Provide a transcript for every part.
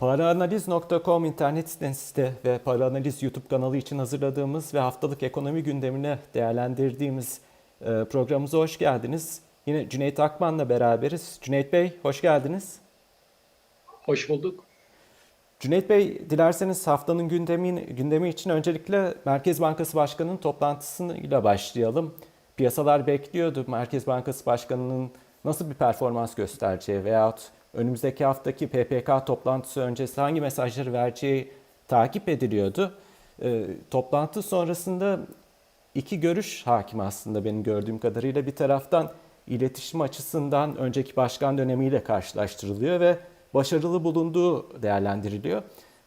Paraanaliz.com internet sitesinde ve Paraanaliz YouTube kanalı için hazırladığımız ve haftalık ekonomi gündemini değerlendirdiğimiz e, programımıza hoş geldiniz. Yine Cüneyt Akman'la beraberiz. Cüneyt Bey hoş geldiniz. Hoş bulduk. Cüneyt Bey dilerseniz haftanın gündemi, gündemi için öncelikle Merkez Bankası Başkanı'nın toplantısıyla başlayalım. Piyasalar bekliyordu Merkez Bankası Başkanı'nın nasıl bir performans göstereceği veyahut önümüzdeki haftaki PPK toplantısı öncesi hangi mesajları vereceği takip ediliyordu. E, toplantı sonrasında iki görüş hakim aslında benim gördüğüm kadarıyla. Bir taraftan iletişim açısından önceki başkan dönemiyle karşılaştırılıyor ve başarılı bulunduğu değerlendiriliyor.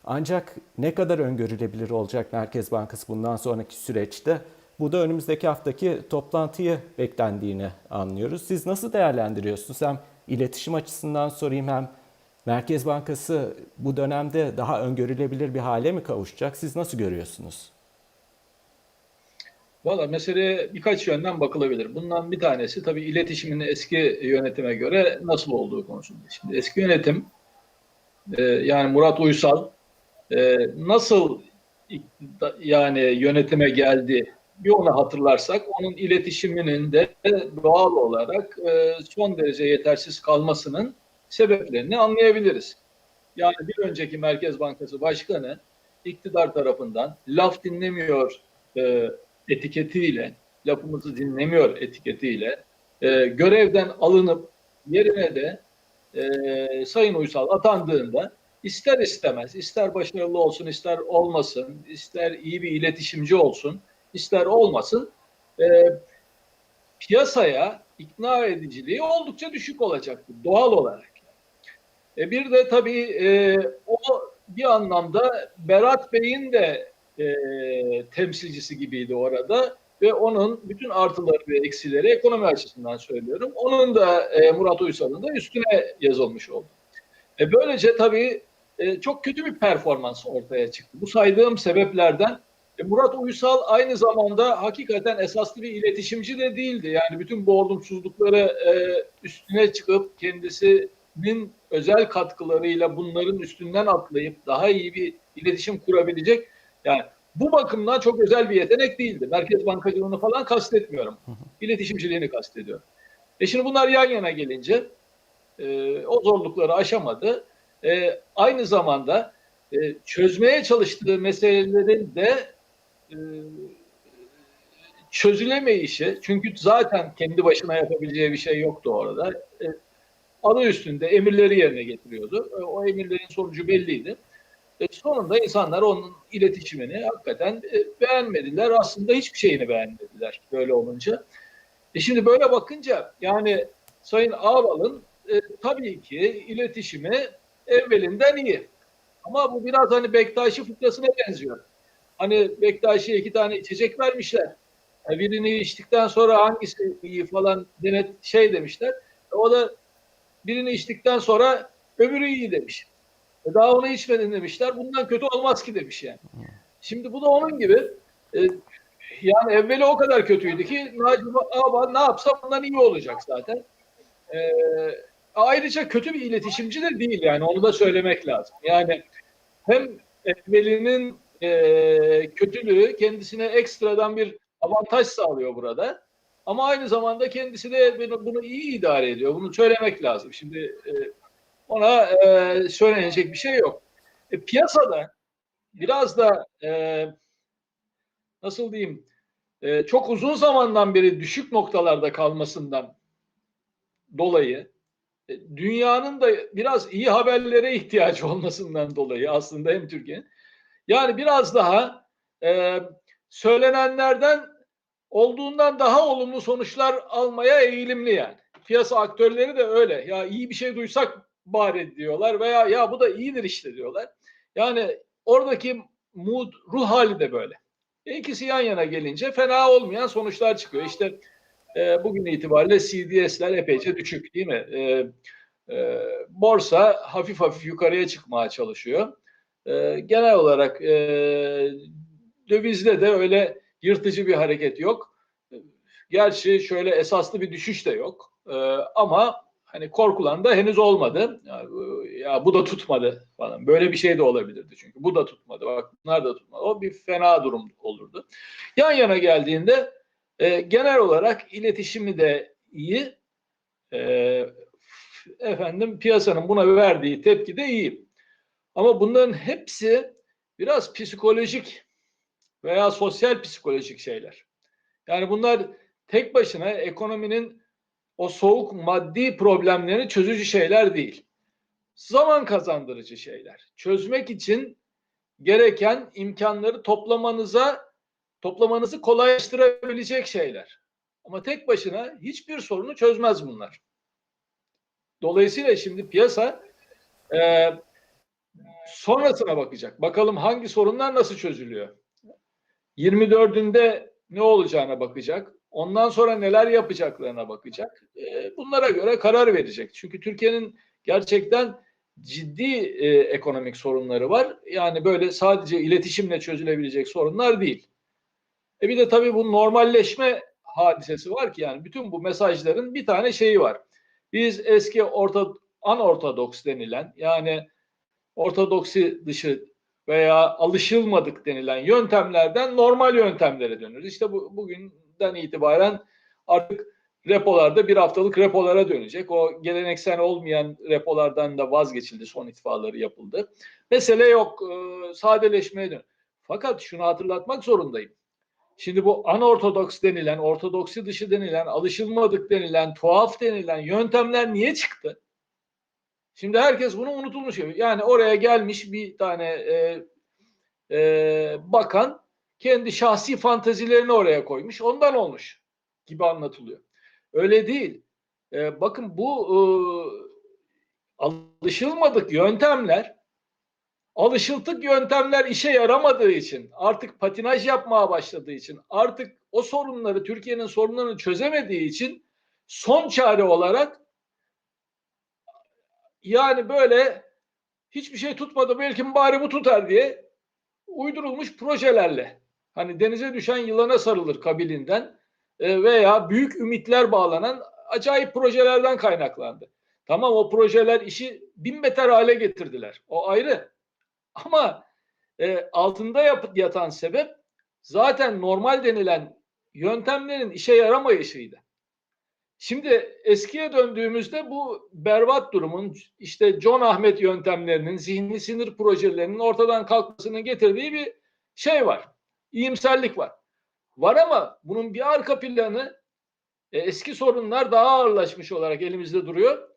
Ancak ne kadar öngörülebilir olacak Merkez Bankası bundan sonraki süreçte? Bu da önümüzdeki haftaki toplantıyı beklendiğini anlıyoruz. Siz nasıl değerlendiriyorsunuz? Hem iletişim açısından sorayım hem Merkez Bankası bu dönemde daha öngörülebilir bir hale mi kavuşacak? Siz nasıl görüyorsunuz? Valla meseleye birkaç yönden bakılabilir. Bundan bir tanesi tabii iletişimin eski yönetime göre nasıl olduğu konusunda. Şimdi eski yönetim e, yani Murat Uysal e, nasıl yani yönetime geldi bir onu hatırlarsak onun iletişiminin de doğal olarak e, son derece yetersiz kalmasının sebeplerini anlayabiliriz. Yani bir önceki Merkez Bankası Başkanı iktidar tarafından laf dinlemiyor e, etiketiyle, lafımızı dinlemiyor etiketiyle e, görevden alınıp yerine de Sayın Uysal atandığında ister istemez, ister başarılı olsun, ister olmasın, ister iyi bir iletişimci olsun, ister olmasın, e, piyasaya ikna ediciliği oldukça düşük olacaktır doğal olarak. E, bir de tabii e, o bir anlamda Berat Bey'in de e, temsilcisi gibiydi orada ve onun bütün artıları ve eksileri ekonomi açısından söylüyorum. Onun da e, Murat Uysal'ın da üstüne yazılmış oldu. E, böylece tabii e, çok kötü bir performans ortaya çıktı. Bu saydığım sebeplerden Murat Uysal aynı zamanda hakikaten esaslı bir iletişimci de değildi. Yani bütün bu olumsuzlukları e, üstüne çıkıp kendisinin özel katkılarıyla bunların üstünden atlayıp daha iyi bir iletişim kurabilecek yani bu bakımdan çok özel bir yetenek değildi. Merkez bankacılığını falan kastetmiyorum. İletişimciliğini kastediyorum. E şimdi bunlar yan yana gelince e, o zorlukları aşamadı. E, aynı zamanda e, çözmeye çalıştığı meselelerin de e, çözülemeyişi çünkü zaten kendi başına yapabileceği bir şey yoktu orada. E, adı üstünde emirleri yerine getiriyordu. E, o emirlerin sonucu belliydi. E, sonunda insanlar onun iletişimini hakikaten e, beğenmediler. Aslında hiçbir şeyini beğenmediler böyle olunca. E şimdi böyle bakınca yani Sayın Ağbal'ın e, tabii ki iletişimi evvelinden iyi. Ama bu biraz hani Bektaşi fıkrasına benziyor. Hani Bektaşi'ye iki tane içecek vermişler. E, birini içtikten sonra hangisi iyi falan denet şey demişler. E, o da birini içtikten sonra öbürü iyi demiş. E, daha onu içmedin demişler. Bundan kötü olmaz ki demiş yani. Şimdi bu da onun gibi. Yani evveli o kadar kötüydü ki Naci Ağbal ne yapsa bundan iyi olacak zaten. Ayrıca kötü bir iletişimci de değil yani onu da söylemek lazım. Yani hem evvelinin e, kötülüğü kendisine ekstradan bir avantaj sağlıyor burada. Ama aynı zamanda kendisi de bunu, iyi idare ediyor. Bunu söylemek lazım. Şimdi e, ona e, söylenecek bir şey yok. E, piyasada biraz da e, nasıl diyeyim e, çok uzun zamandan beri düşük noktalarda kalmasından dolayı e, dünyanın da biraz iyi haberlere ihtiyacı olmasından dolayı aslında hem Türkiye'nin yani biraz daha e, söylenenlerden olduğundan daha olumlu sonuçlar almaya eğilimli yani. Piyasa aktörleri de öyle. Ya iyi bir şey duysak bari diyorlar veya ya bu da iyidir işte diyorlar. Yani oradaki mood, ruh hali de böyle. İkisi yan yana gelince fena olmayan sonuçlar çıkıyor. İşte e, bugün itibariyle CDS'ler epeyce düşük değil mi? E, e, borsa hafif hafif yukarıya çıkmaya çalışıyor. E, genel olarak e, dövizde de öyle yırtıcı bir hareket yok. Gerçi şöyle esaslı bir düşüş de yok. E, ama hani korkulan da henüz olmadı. Ya, ya bu da tutmadı falan. Böyle bir şey de olabilirdi çünkü. Bu da tutmadı. Bak bunlar da tutmadı. O bir fena durum olurdu. Yan yana geldiğinde e, genel olarak iletişimi de iyi. E, efendim piyasanın buna verdiği tepki de iyi. Ama bunların hepsi biraz psikolojik veya sosyal psikolojik şeyler. Yani bunlar tek başına ekonominin o soğuk maddi problemlerini çözücü şeyler değil. Zaman kazandırıcı şeyler. Çözmek için gereken imkanları toplamanıza toplamanızı kolaylaştırabilecek şeyler. Ama tek başına hiçbir sorunu çözmez bunlar. Dolayısıyla şimdi piyasa e, sonrasına bakacak. Bakalım hangi sorunlar nasıl çözülüyor. 24'ünde ne olacağına bakacak. Ondan sonra neler yapacaklarına bakacak. E, bunlara göre karar verecek. Çünkü Türkiye'nin gerçekten ciddi e, ekonomik sorunları var. Yani böyle sadece iletişimle çözülebilecek sorunlar değil. E bir de tabii bu normalleşme hadisesi var ki yani bütün bu mesajların bir tane şeyi var. Biz eski orta anortodoks denilen yani ortodoksi dışı veya alışılmadık denilen yöntemlerden normal yöntemlere dönüyoruz. İşte bu, bugünden itibaren artık repolarda bir haftalık repolara dönecek. O geleneksel olmayan repolardan da vazgeçildi. Son itfaları yapıldı. Mesele yok. E, sadeleşmeye dön. Fakat şunu hatırlatmak zorundayım. Şimdi bu anortodoks denilen, ortodoksi dışı denilen, alışılmadık denilen, tuhaf denilen yöntemler niye çıktı? Şimdi herkes bunu unutulmuş gibi. Yani oraya gelmiş bir tane e, e, bakan kendi şahsi fantezilerini oraya koymuş. Ondan olmuş gibi anlatılıyor. Öyle değil. E, bakın bu e, alışılmadık yöntemler alışıltık yöntemler işe yaramadığı için, artık patinaj yapmaya başladığı için, artık o sorunları, Türkiye'nin sorunlarını çözemediği için son çare olarak yani böyle hiçbir şey tutmadı belki bari bu tutar diye uydurulmuş projelerle hani denize düşen yılana sarılır kabilinden e, veya büyük ümitler bağlanan acayip projelerden kaynaklandı. Tamam o projeler işi bin beter hale getirdiler. O ayrı. Ama e, altında yap, yatan sebep zaten normal denilen yöntemlerin işe yaramayışıydı. Şimdi eskiye döndüğümüzde bu berbat durumun işte John Ahmet yöntemlerinin, zihni sinir projelerinin ortadan kalkmasının getirdiği bir şey var. İyimserlik var. Var ama bunun bir arka planı e, eski sorunlar daha ağırlaşmış olarak elimizde duruyor.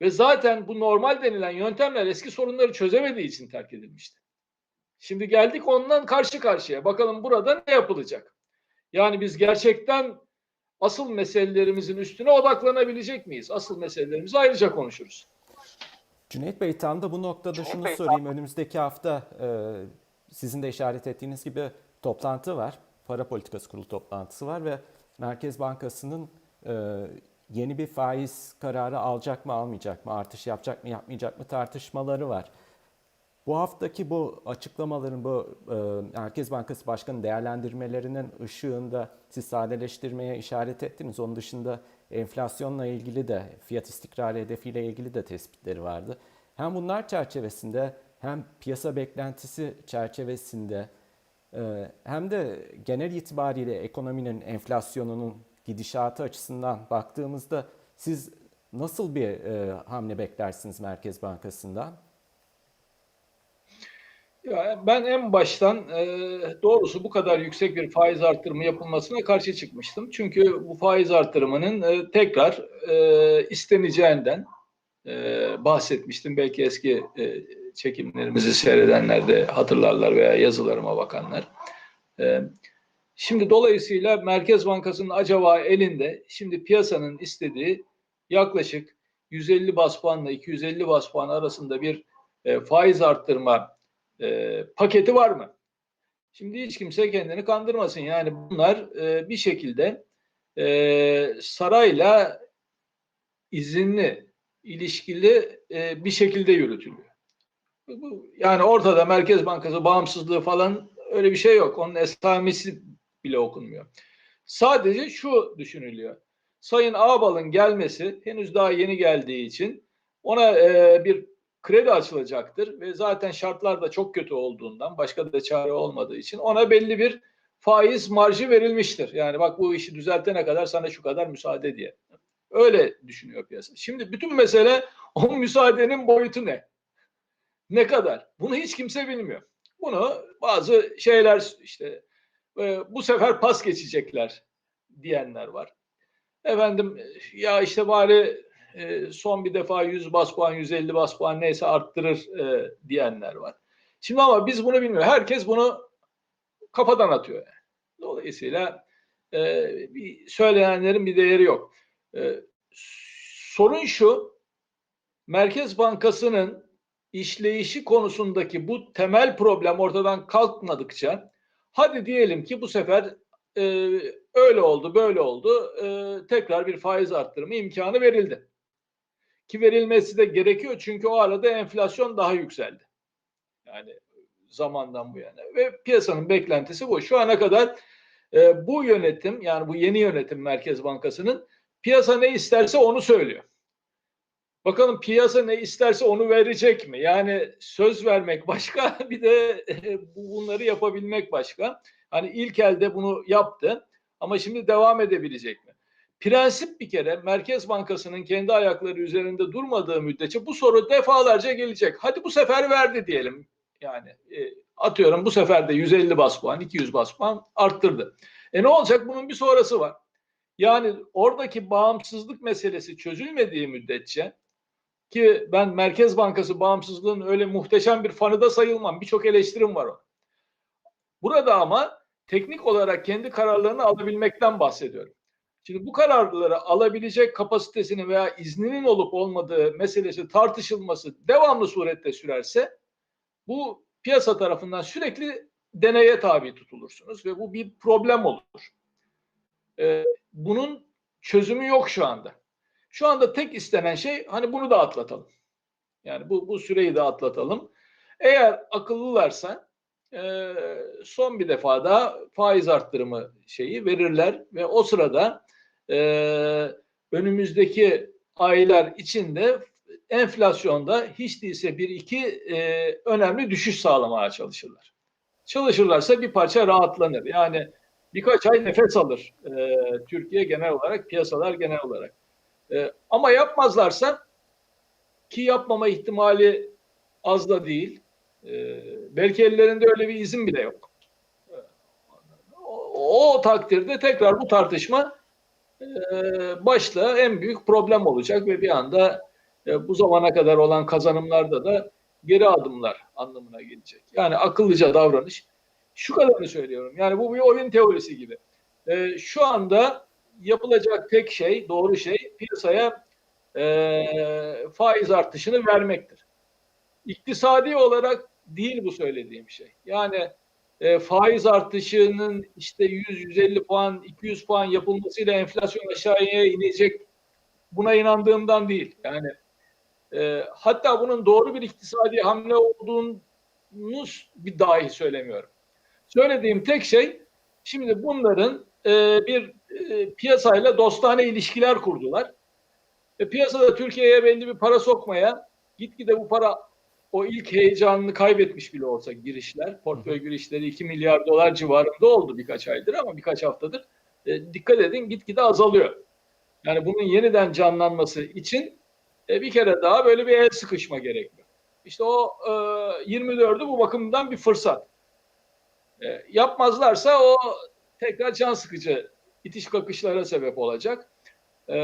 Ve zaten bu normal denilen yöntemler eski sorunları çözemediği için terk edilmişti. Şimdi geldik ondan karşı karşıya. Bakalım burada ne yapılacak? Yani biz gerçekten asıl meselelerimizin üstüne odaklanabilecek miyiz? Asıl meselelerimizi ayrıca konuşuruz. Cüneyt Bey tam da bu noktada şunu sorayım. Önümüzdeki hafta e, sizin de işaret ettiğiniz gibi toplantı var. Para politikası kurulu toplantısı var ve Merkez Bankası'nın e, yeni bir faiz kararı alacak mı almayacak mı, artış yapacak mı yapmayacak mı tartışmaları var. Bu haftaki bu açıklamaların, bu e, Merkez Bankası Başkanı değerlendirmelerinin ışığında siz sadeleştirmeye işaret ettiniz. Onun dışında enflasyonla ilgili de, fiyat istikrarı hedefiyle ilgili de tespitleri vardı. Hem bunlar çerçevesinde hem piyasa beklentisi çerçevesinde e, hem de genel itibariyle ekonominin enflasyonunun gidişatı açısından baktığımızda siz nasıl bir e, hamle beklersiniz Merkez Bankası'ndan? Ya ben en baştan e, doğrusu bu kadar yüksek bir faiz artırımı yapılmasına karşı çıkmıştım. Çünkü bu faiz artırımının e, tekrar e, isteneceğinden e, bahsetmiştim. Belki eski e, çekimlerimizi seyredenler de hatırlarlar veya yazılarıma bakanlar. E, şimdi dolayısıyla Merkez Bankası'nın acaba elinde şimdi piyasanın istediği yaklaşık 150 bas puanla 250 bas puan arasında bir e, faiz arttırma e, paketi var mı? Şimdi hiç kimse kendini kandırmasın. Yani bunlar e, bir şekilde e, sarayla izinli, ilişkili e, bir şekilde yürütülüyor. Yani ortada Merkez Bankası bağımsızlığı falan öyle bir şey yok. Onun esamesi bile okunmuyor. Sadece şu düşünülüyor. Sayın Ağbal'ın gelmesi henüz daha yeni geldiği için ona e, bir kredi açılacaktır ve zaten şartlar da çok kötü olduğundan başka da çare olmadığı için ona belli bir faiz marjı verilmiştir. Yani bak bu işi düzeltene kadar sana şu kadar müsaade diye. Öyle düşünüyor piyasa. Şimdi bütün mesele o müsaadenin boyutu ne? Ne kadar? Bunu hiç kimse bilmiyor. Bunu bazı şeyler işte e, bu sefer pas geçecekler diyenler var. Efendim ya işte bari e, son bir defa 100 bas puan, 150 bas puan neyse arttırır e, diyenler var. Şimdi ama biz bunu bilmiyoruz. Herkes bunu kafadan atıyor. Yani. Dolayısıyla e, bir söylenenlerin bir değeri yok. E, sorun şu, Merkez Bankası'nın işleyişi konusundaki bu temel problem ortadan kalkmadıkça hadi diyelim ki bu sefer e, öyle oldu böyle oldu e, tekrar bir faiz arttırımı imkanı verildi. Ki verilmesi de gerekiyor çünkü o arada enflasyon daha yükseldi. Yani zamandan bu yana ve piyasanın beklentisi bu. Şu ana kadar e, bu yönetim yani bu yeni yönetim Merkez Bankası'nın piyasa ne isterse onu söylüyor. Bakalım piyasa ne isterse onu verecek mi? Yani söz vermek başka bir de bunları yapabilmek başka. Hani ilk elde bunu yaptı ama şimdi devam edebilecek mi? Prensip bir kere Merkez Bankası'nın kendi ayakları üzerinde durmadığı müddetçe bu soru defalarca gelecek. Hadi bu sefer verdi diyelim. Yani e, atıyorum bu sefer de 150 bas puan, 200 bas puan arttırdı. E ne olacak? Bunun bir sonrası var. Yani oradaki bağımsızlık meselesi çözülmediği müddetçe ki ben Merkez Bankası bağımsızlığının öyle muhteşem bir fanı da sayılmam. Birçok eleştirim var o. Burada ama teknik olarak kendi kararlarını alabilmekten bahsediyorum. Şimdi bu kararları alabilecek kapasitesini veya izninin olup olmadığı meselesi tartışılması devamlı surette sürerse bu piyasa tarafından sürekli deneye tabi tutulursunuz ve bu bir problem olur. Ee, bunun çözümü yok şu anda. Şu anda tek istenen şey hani bunu da atlatalım. Yani bu, bu süreyi de atlatalım. Eğer akıllılarsa e, son bir defa daha faiz arttırımı şeyi verirler ve o sırada e, önümüzdeki aylar içinde enflasyonda hiç değilse bir iki e, önemli düşüş sağlamaya çalışırlar. Çalışırlarsa bir parça rahatlanır. Yani birkaç ay nefes alır e, Türkiye genel olarak, piyasalar genel olarak. E, ama yapmazlarsa ki yapmama ihtimali az da değil. E, belki ellerinde öyle bir izin bile yok. E, o, o takdirde tekrar bu tartışma başta en büyük problem olacak ve bir anda e, bu zamana kadar olan kazanımlarda da geri adımlar anlamına gelecek. Yani akıllıca davranış. Şu kadarını söylüyorum. Yani bu bir oyun teorisi gibi. E, şu anda yapılacak tek şey, doğru şey piyasaya e, faiz artışını vermektir. İktisadi olarak değil bu söylediğim şey. Yani e, faiz artışının işte 100-150 puan, 200 puan yapılmasıyla enflasyon aşağıya inecek buna inandığımdan değil. Yani e, hatta bunun doğru bir iktisadi hamle olduğunu bir dahi söylemiyorum. Söylediğim tek şey şimdi bunların e, bir e, piyasayla dostane ilişkiler kurdular. E, piyasada Türkiye'ye belli bir para sokmaya gitgide bu para o ilk heyecanını kaybetmiş bile olsa girişler, portföy girişleri 2 milyar dolar civarında oldu birkaç aydır ama birkaç haftadır. E, dikkat edin gitgide azalıyor. Yani bunun yeniden canlanması için e, bir kere daha böyle bir el sıkışma gerekiyor. İşte o e, 24'ü bu bakımdan bir fırsat. E, yapmazlarsa o tekrar can sıkıcı itiş kakışlara sebep olacak. E,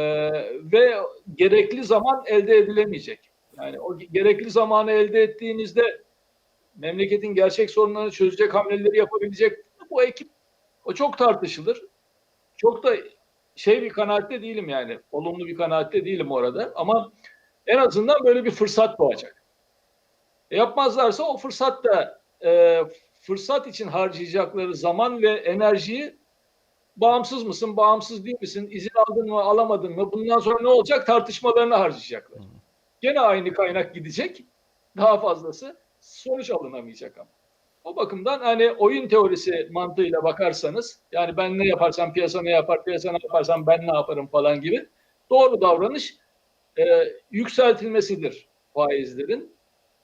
ve gerekli zaman elde edilemeyecek. Yani o gerekli zamanı elde ettiğinizde memleketin gerçek sorunlarını çözecek hamleleri yapabilecek bu ekip o çok tartışılır. Çok da şey bir kanaatte değilim yani. Olumlu bir kanaatte değilim orada ama en azından böyle bir fırsat doğacak. E yapmazlarsa o fırsat da e, fırsat için harcayacakları zaman ve enerjiyi bağımsız mısın, bağımsız değil misin, izin aldın mı, alamadın mı, bundan sonra ne olacak tartışmalarını harcayacaklar. Gene aynı kaynak gidecek, daha fazlası sonuç alınamayacak ama. O bakımdan hani oyun teorisi mantığıyla bakarsanız yani ben ne yaparsam piyasa ne yapar, piyasa ne yaparsam ben ne yaparım falan gibi doğru davranış e, yükseltilmesidir faizlerin.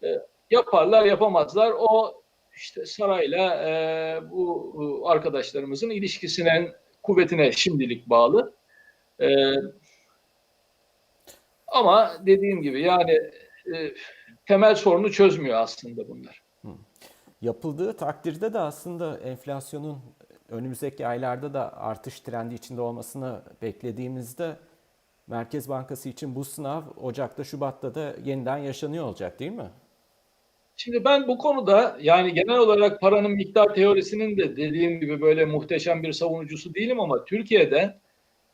E, yaparlar yapamazlar o işte sarayla e, bu, arkadaşlarımızın ilişkisinin kuvvetine şimdilik bağlı. E, ama dediğim gibi yani e, temel sorunu çözmüyor aslında bunlar. Yapıldığı takdirde de aslında enflasyonun önümüzdeki aylarda da artış trendi içinde olmasını beklediğimizde Merkez Bankası için bu sınav Ocak'ta, Şubat'ta da yeniden yaşanıyor olacak değil mi? Şimdi ben bu konuda yani genel olarak paranın miktar teorisinin de dediğim gibi böyle muhteşem bir savunucusu değilim ama Türkiye'de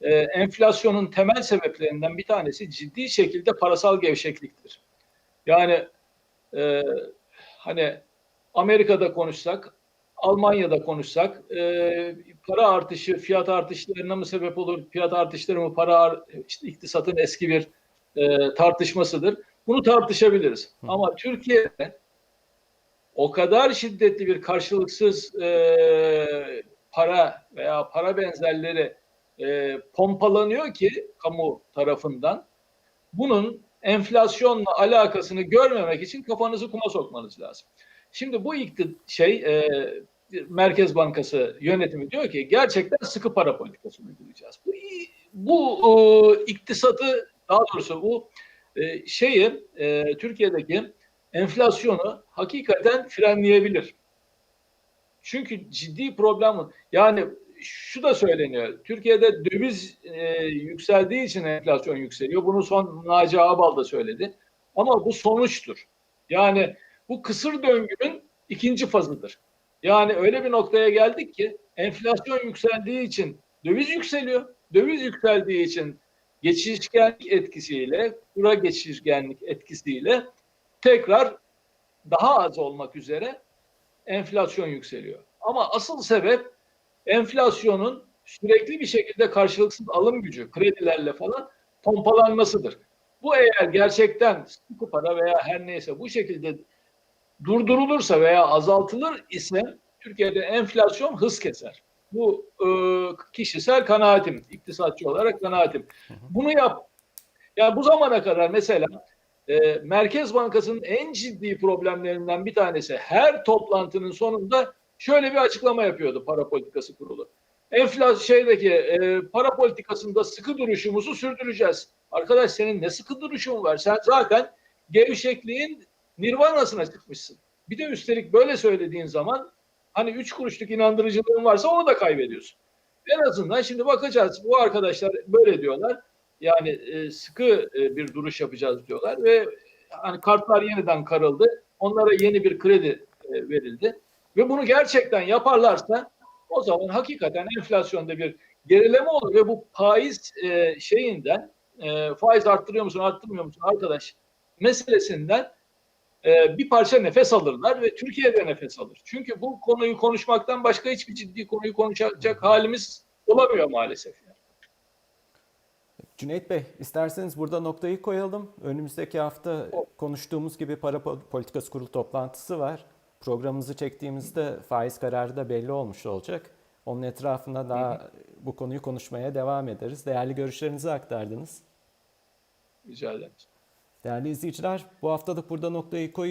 e, enflasyonun temel sebeplerinden bir tanesi ciddi şekilde parasal gevşekliktir. Yani e, hani Amerika'da konuşsak, Almanya'da konuşsak e, para artışı fiyat artışlarına mı sebep olur? Fiyat artışları mı para ar- işte iktisatın eski bir e, tartışmasıdır. Bunu tartışabiliriz. Ama Türkiye'de o kadar şiddetli bir karşılıksız e, para veya para benzerleri e, pompalanıyor ki kamu tarafından bunun enflasyonla alakasını görmemek için kafanızı kuma sokmanız lazım. Şimdi bu ikti şey e, Merkez Bankası yönetimi diyor ki gerçekten sıkı para politikası uygulayacağız. Bu bu e, iktisatı daha doğrusu bu e, şeyi e, Türkiye'deki enflasyonu hakikaten frenleyebilir. Çünkü ciddi problem. Yani şu da söyleniyor. Türkiye'de döviz e, yükseldiği için enflasyon yükseliyor. Bunu son Naci Ağbal da söyledi. Ama bu sonuçtur. Yani bu kısır döngünün ikinci fazıdır. Yani öyle bir noktaya geldik ki enflasyon yükseldiği için döviz yükseliyor. Döviz yükseldiği için geçişkenlik etkisiyle, kura geçişkenlik etkisiyle tekrar daha az olmak üzere enflasyon yükseliyor. Ama asıl sebep enflasyonun sürekli bir şekilde karşılıksız alım gücü, kredilerle falan pompalanmasıdır. Bu eğer gerçekten sıkı para veya her neyse bu şekilde durdurulursa veya azaltılır ise Türkiye'de enflasyon hız keser. Bu e, kişisel kanaatim, iktisatçı olarak kanaatim. Bunu yap. Yani bu zamana kadar mesela e, Merkez Bankası'nın en ciddi problemlerinden bir tanesi her toplantının sonunda şöyle bir açıklama yapıyordu para politikası kurulu. Enflasyon şeydeki e, para politikasında sıkı duruşumuzu sürdüreceğiz. Arkadaş senin ne sıkı duruşun var? Sen zaten gevşekliğin nirvanasına çıkmışsın. Bir de üstelik böyle söylediğin zaman hani üç kuruşluk inandırıcılığın varsa onu da kaybediyorsun. En azından şimdi bakacağız. Bu arkadaşlar böyle diyorlar. Yani e, sıkı e, bir duruş yapacağız diyorlar ve hani kartlar yeniden karıldı. Onlara yeni bir kredi e, verildi. Ve bunu gerçekten yaparlarsa o zaman hakikaten enflasyonda bir gerileme olur ve bu faiz e, şeyinden e, faiz arttırıyor musun arttırmıyor musun arkadaş meselesinden e, bir parça nefes alırlar ve Türkiye'de nefes alır. Çünkü bu konuyu konuşmaktan başka hiçbir ciddi konuyu konuşacak halimiz olamıyor maalesef. Cüneyt Bey, isterseniz burada noktayı koyalım. Önümüzdeki hafta konuştuğumuz gibi para politikası kurulu toplantısı var. Programımızı çektiğimizde faiz kararı da belli olmuş olacak. Onun etrafında daha bu konuyu konuşmaya devam ederiz. Değerli görüşlerinizi aktardınız. Rica ederim. Değerli izleyiciler, bu haftalık burada noktayı koyuyoruz.